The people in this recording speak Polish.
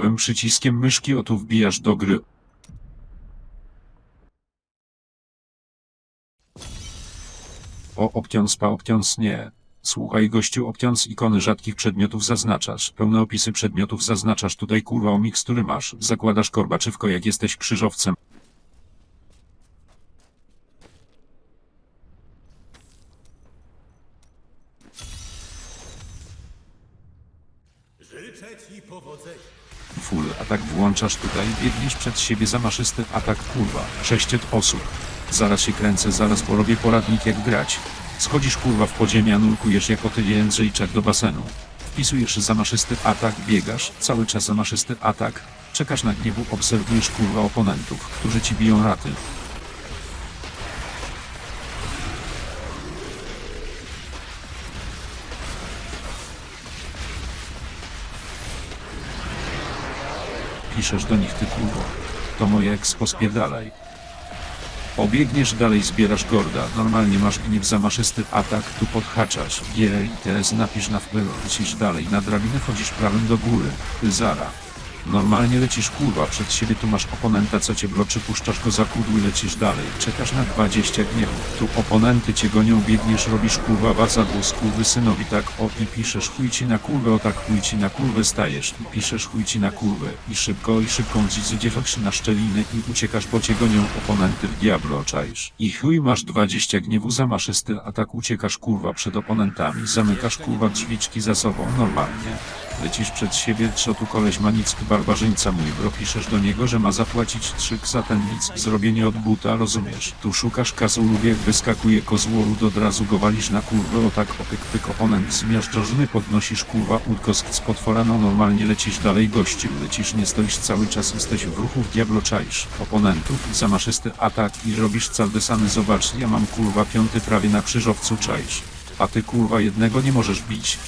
prawym przyciskiem myszki o tu wbijasz do gry. O options pa options nie. Słuchaj gościu options ikony rzadkich przedmiotów zaznaczasz. Pełne opisy przedmiotów zaznaczasz tutaj kurwa o mikstury masz. Zakładasz korbaczywko jak jesteś krzyżowcem. Życzę ci powodzenia. Full atak włączasz tutaj, biegniesz przed siebie zamaszysty atak kurwa. Sześciet osób. Zaraz się kręcę, zaraz porobię poradnik jak grać. Schodzisz kurwa w podziemia, nurkujesz jako ty Jędrzejczak do basenu. Wpisujesz zamaszysty atak, biegasz, cały czas zamaszysty atak. Czekasz na gniewu, obserwujesz kurwa oponentów, którzy ci biją raty. Piszesz do nich ty kurwo. To moje expo spierdalaj. Obiegniesz dalej, zbierasz gorda. Normalnie masz gniew zamaszysty atak, tu podhaczasz. G i TS napisz na wpływ, lecisz dalej. Na drabinę chodzisz prawym do góry. Ty zara. Normalnie lecisz kurwa, przed siebie tu masz oponenta, co cię bloczy, puszczasz go za kudły, lecisz dalej. Czekasz na 20 gniewu. Tu oponenty cię gonią, biegniesz, robisz kurwa waza głos kurwy synowi tak o i piszesz chuj ci na kurwę, o tak chuj ci na kurwę stajesz i piszesz chuj ci na kurwę i szybko i szybką dzidzy dziewasz na szczeliny i uciekasz, bo cię gonią oponenty w diablo czaisz. I chuj masz 20 gniewu zamaszysty, a tak uciekasz kurwa przed oponentami, zamykasz kurwa drzwiczki za sobą normalnie. Lecisz przed siebie, co tu koleś ma nic, barbarzyńca mój bro, piszesz do niego, że ma zapłacić trzyk za ten nic, zrobienie od buta, rozumiesz? Tu szukasz kazulów, jak wyskakuje kozłorud, od razu go walisz na kurwę, o tak opyk pyk oponent zmiażdżożny, podnosisz kurwa udkosk z potwora, no normalnie lecisz dalej gościu, lecisz, nie stoisz cały czas, jesteś w ruchu, w diablo czaisz oponentów, zamaszysty atak i robisz caldesany, zobacz, ja mam kurwa piąty prawie na krzyżowcu czaisz. A ty kurwa jednego nie możesz bić.